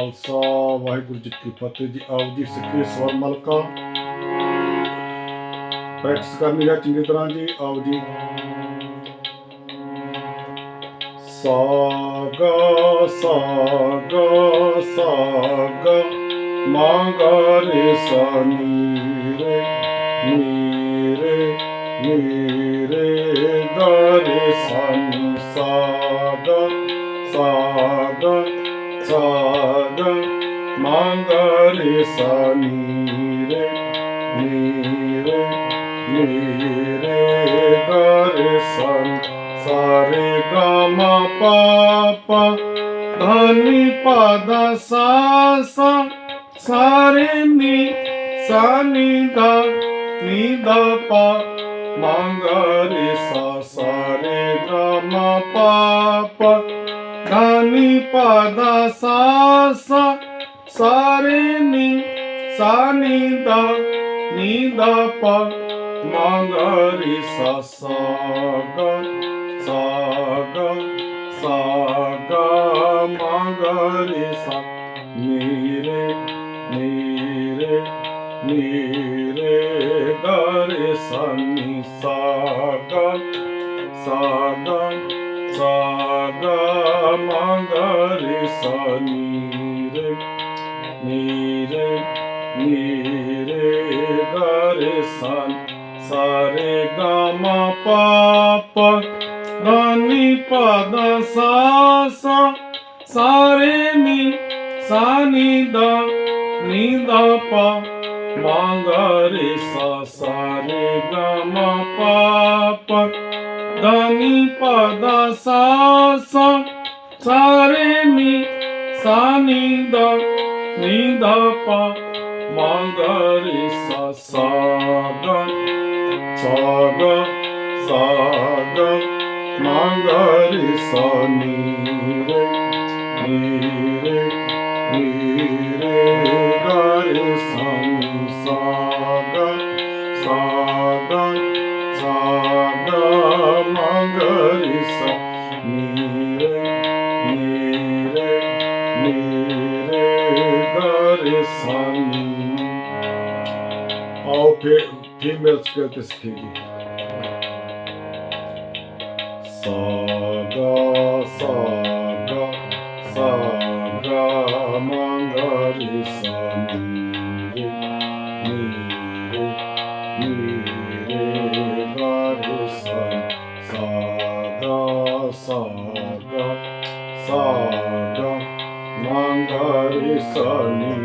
ਖਾਲਸਾ ਵਾਹਿਗੁਰੂ ਜੀ ਕੀ ਫਤਿਹ ਜੀ। ਆਓ ਜੀ, ਸਿੱਖੀ ਸਵਰ ਮਲਕਾ। ਪ੍ਰੈਕਟਿਸ ਕਰਨੀ ਹੈ ਚੰਗੀ ਤਰ੍ਹਾਂ ਜੀ। ਆਓ ਜੀ। ਸਾ ਗਾ ਸਾ ਗਾ ਰੇ ਸਾ ਰੇ ਨੀ रे सा नी रे नी रे नी रे ग रे सा सा रे ग म प प ध नि प द सा सा सा रे नि सा नि ध नि ध प म ग रे सा सा रे ग म प प ध नि प द सा सा ಸಾರೆ ನಿ ಸಾ ನಿ ದ ನಿ ದ ಪ ಮ ಗ ರಿ ಸ ಸ ಗ ಸ ಗ ಸ ಗ ಮ ಗ ರಿ ಸ ನಿ ರೆ ನಿ ರೆ ನಿ ರೆ ಗ ರಿ ಸ ನಿ ಸ ಗ ಸ ಗ sa ga ma ga re sa ni ni re ga re san sa re ga ma pa pa ga ni pa da sa sa sa re mi sa ni da ni da pa ma ga re sa sa re ga ma pa pa ga ni pa da sa sa sa re mi sa ni da ni da pa Mangari sa saga saga saga Mangari saga ri sa ni आओ फिर females करके सीखेंगे सा गा सा गा सा गा मा गा ri sa ni re ni re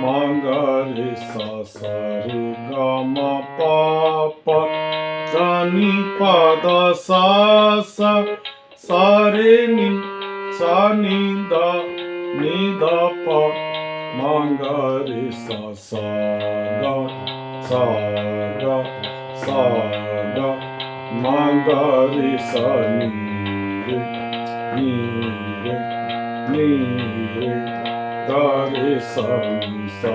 ma ga re sa sa re ga ma pa pa da ni sa ni da ni da pa ma ga re sa sa ga sa ni re ni re ni re re sa ni sa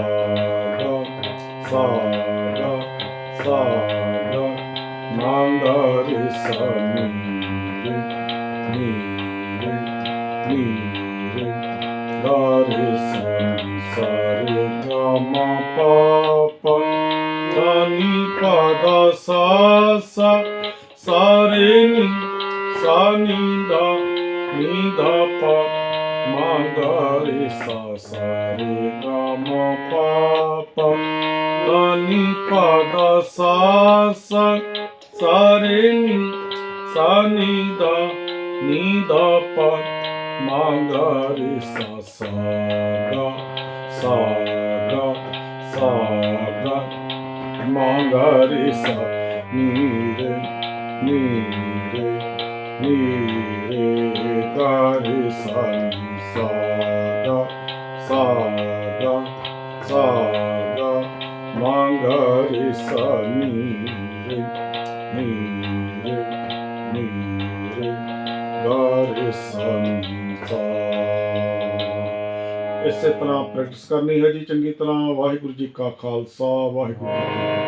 ga sa ga sa ga ma ga re sa ni re ni re ni re ga re da da da da ma ga re sa sa re ga ma pa pa da ni pa da sa sa sa re ni sa ni da ni da pa. Ma sa sa ga sa ga sa ga ma sa ni re. ni ਨੀ ਰੇ ਗਾ ਰੇ ਸਾ ਨੀ ਸਾ ਗਾ ਸਾ ਗਾ ਸਾ ਗਾ ਮਾ ਗਾ ਰੇ ਸਾ ਨੀ ਰੇ ਨੀ ਰੇ ਨੀ ਰੇ ਗਾ ਰੇ ਸਾ ਨੀ ਸਾ ਇਸੇ ਤਰ੍ਹਾਂ ਪ੍ਰੈਕਟਿਸ ਕਰਨੀ ਹੈ ਜੀ ਚੰਗੀ ਤਰ੍ਹਾਂ ਵਾਹਿਗੁਰੂ ਜੀ ਕਾ ਖਾਲਸਾ ਵਾਹਿਗੁਰੂ ਜੀ ਕੀ ਫਤਿਹ